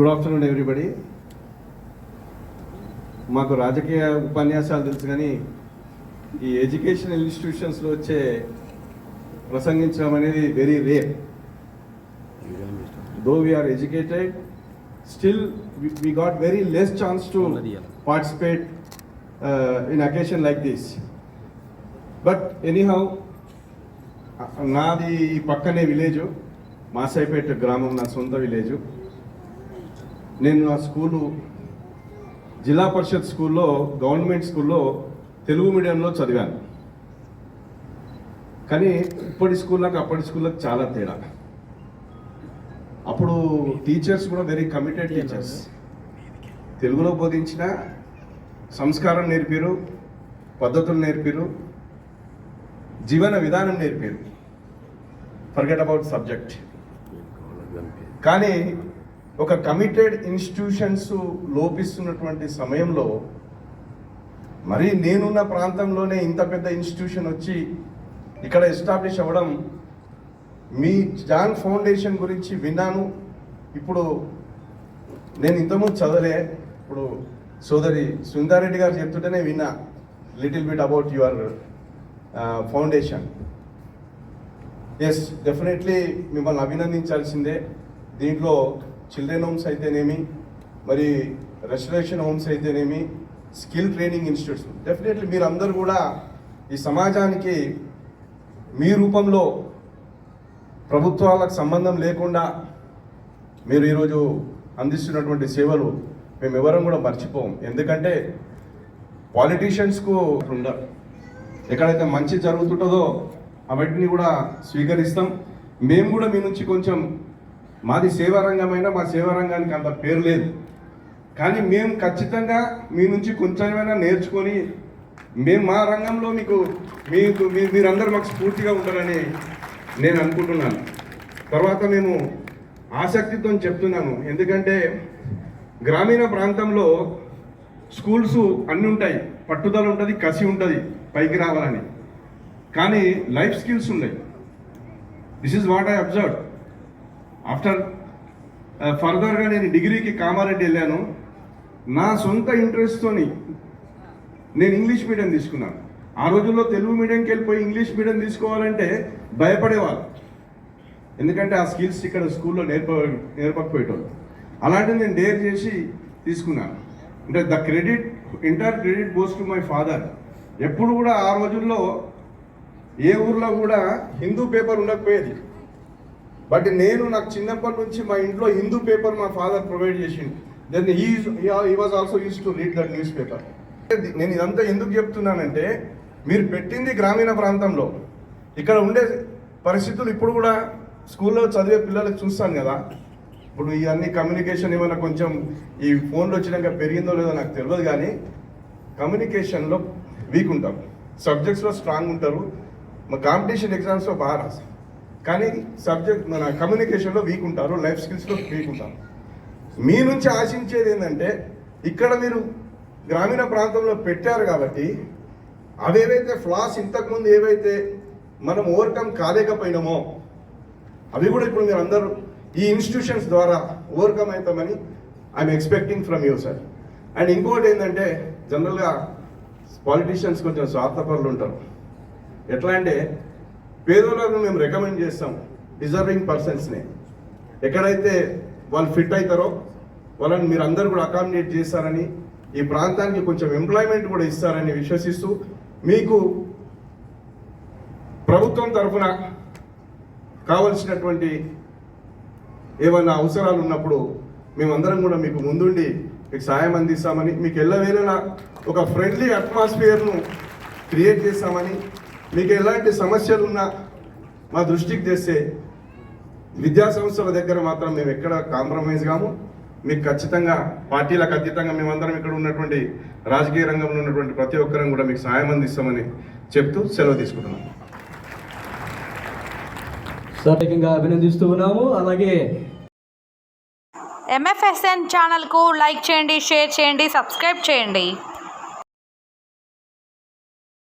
Good afternoon everybody మాకు రాజకీయ ఉపన్యాసాలు తెలుసు కానీ ఈ ఎడ్యుకేషనల్ ఇన్స్టిట్యూషన్స్లో వచ్చే ప్రసంగించడం అనేది very rare though we are educated still we got very less chance to participate in occasion like this but anyhow నాది ఈ పక్కనే విలేజు మాసాయిపేట గ్రామం నా సొంత విలేజు నేను నా స్కూలు జిల్లా పరిషత్ స్కూల్లో గవర్నమెంట్ స్కూల్లో తెలుగు మీడియంలో చదివాను. కానీ ఇప్పటి స్కూళ్ళకి అప్పటి స్కూళ్ళకి చాలా తేడా. అప్పుడు టీచర్స్ కూడా వెరీ కమిటెడ్ టీచర్స్. తెలుగులో బోధించిన సంస్కారం నేర్పారు పద్ధతులు నేర్పారు జీవన విధానం నేర్పారు. ఫర్గెట్ అబౌట్ సబ్జెక్ట్ కానీ ఒక కమిటెడ్ ఇన్స్టిట్యూషన్స్ లోపిస్తున్నటువంటి సమయంలో మరి నేనున్న ప్రాంతంలోనే ఇంత పెద్ద ఇన్స్టిట్యూషన్ వచ్చి ఇక్కడ ఎస్టాబ్లిష్ అవ్వడం మీ జాన్ ఫౌండేషన్ గురించి విన్నాను. ఇప్పుడు నేను ఇంతకుముందు చదవలే. ఇప్పుడు సోదరి సుందారెడ్డి గారు చెప్తుంటేనే విన్నా little bit about your foundation yes definitely మిమ్మల్ని అభినందించాల్సిందే. దీంట్లో చిల్డ్రన్ హోమ్స్ అయితేనేమి మరి రెస్టరేషన్ హోమ్స్ అయితేనేమి స్కిల్ ట్రైనింగ్ ఇన్స్టిట్యూట్స్ డెఫినెట్లీ మీరు అందరూ కూడా ఈ సమాజానికి మీ రూపంలో ప్రభుత్వాలకు సంబంధం లేకుండా మీరు ఈరోజు అందిస్తున్నటువంటి సేవలు మేము ఎవరం కూడా మర్చిపోం ఎందుకంటే పాలిటీషియన్స్కు ఉండరు ఎక్కడైతే మంచి జరుగుతుంటుందో అవన్నీ కూడా స్వీకరిస్తాం. మేము కూడా మీ నుంచి కొంచెం మాది సేవా రంగమైనా మా సేవా రంగానికి అంత పేరు లేదు. కానీ మేము ఖచ్చితంగా మీ నుంచి కొంచెమైనా నేర్చుకొని మేము మా రంగంలో మీకు మీకు మీ- మీరందరూ మాకు స్ఫూర్తిగా ఉంటారని నేను అనుకుంటున్నాను. తర్వాత మేము ఆసక్తితో చెప్తున్నాను. ఎందుకంటే గ్రామీణ ప్రాంతంలో స్కూల్స్ అన్నీ ఉంటాయి. పట్టుదల ఉంటుంది కసి ఉంటుంది పైకి రావాలని. కానీ లైఫ్ స్కిల్స్ ఉన్నాయి. This is what I observe after ఫర్దర్గా uh, నేను డిగ్రీకి కామారెడ్డి వెళ్ళాను. నా సొంత ఇంట్రెస్ట్తోని నేను ఇంగ్లీష్ మీడియం తీసుకున్నాను. ఆ రోజుల్లో తెలుగు మీడియంకి వెళ్ళిపోయి ఇంగ్లీష్ మీడియం తీసుకోవాలంటే భయపడేవాళ్ళు. ఎందుకంటే ఆ స్కిల్స్ ఇక్కడ స్కూల్లో నేర్ప నేర్పకపోయేటోళ్ళు. అలాంటిది నేను డేర్ చేసి తీసుకున్నాను. అంటే the credit inter credit goes to my father ఎప్పుడు కూడా ఆ రోజుల్లో ఏ ఊర్లో కూడా హిందూ పేపర్ ఉండకపోయేది. బట్ నేను నాకు చిన్నప్పటి నుంచి మా ఇంట్లో హిందూ పేపర్ మా ఫాదర్ ప్రొవైడ్ చేసిండు. Then he he was also use to read that newspaper నేను ఇదంతా ఎందుకు చెప్తున్నానంటే మీరు పెట్టింది గ్రామీణ ప్రాంతంలో ఇక్కడ ఉండే పరిస్థితులు ఇప్పుడు కూడా స్కూల్లో చదివే పిల్లలకు చూస్తాను కదా. ఇప్పుడు ఇవన్నీ కమ్యూనికేషన్ ఏమైనా కొంచెం ఈ ఫోన్లు వచ్చినాక పెరిగిందో లేదో నాకు తెలియదు కానీ కమ్యూనికేషన్లో వీక్ ఉంటాం. సబ్జెక్ట్స్లో స్ట్రాంగ్ ఉంటారు. మా కాంపిటీషన్ ఎగ్జామ్స్లో బాగా రాస్తాం. కానీ సబ్జెక్ట్ మన కమ్యూనికేషన్లో వీక్ ఉంటారు లైఫ్ స్కిల్స్లో వీక్ ఉంటారు. మీ నుంచి ఆశించేది ఏంటంటే ఇక్కడ మీరు గ్రామీణ ప్రాంతంలో పెట్టారు కాబట్టి అవేవైతే ఫ్లాస్ ఇంతకుముందు ఏవైతే మనం ఓవర్కమ్ కాలేకపోయినామో అవి కూడా ఇప్పుడు మీరు అందరూ ఈ ఇన్స్టిట్యూషన్స్ ద్వారా ఓవర్కమ్ అవుతామని I'm expecting from you sir and ఇంకోటి ఏంటంటే జనరల్గా పాలిటీషియన్స్ కొంచెం స్వార్థపరులు ఉంటారు. ఎట్లా అంటే పేదోళ్ళను మేము రికమెండ్ చేస్తాం డిజర్వింగ్ పర్సన్స్ని ఎక్కడైతే వాళ్ళు ఫిట్ అవుతారో వాళ్ళని మీరు అందరూ కూడా అకామిడేట్ చేస్తారని ఈ ప్రాంతానికి కొంచెం ఎంప్లాయ్మెంట్ కూడా ఇస్తారని విశ్వసిస్తూ మీకు ప్రభుత్వం తరఫున కావలసినటువంటి ఏమైనా అవసరాలు ఉన్నప్పుడు మేమందరం కూడా మీకు ముందుండి మీకు సాయం అందిస్తామని మీకు ఎల్లవేళలా ఒక ఫ్రెండ్లీ అట్మాస్ఫియర్ను క్రియేట్ చేస్తామని మీకు ఎలాంటి సమస్యలు ఉన్నా మా దృష్టికి తెస్తే విద్యా సంస్థల దగ్గర మాత్రం మేము ఎక్కడ కాంప్రమైజ్ కాము. మీకు ఖచ్చితంగా పార్టీలకు అతీతంగా మేమందరం ఇక్కడ ఉన్నటువంటి రాజకీయ రంగంలో ఉన్నటువంటి ప్రతి ఒక్కరం కూడా మీకు సాయం అందిస్తామని చెప్తూ సెలవు తీసుకుంటున్నాం. ప్రత్యేకంగా అభినందిస్తూ ఉన్నాము. అలాగే ఎంఎఫ్ఎస్ఎన్ ఛానల్కు లైక్ చేయండి షేర్ చేయండి సబ్స్క్రైబ్ చేయండి.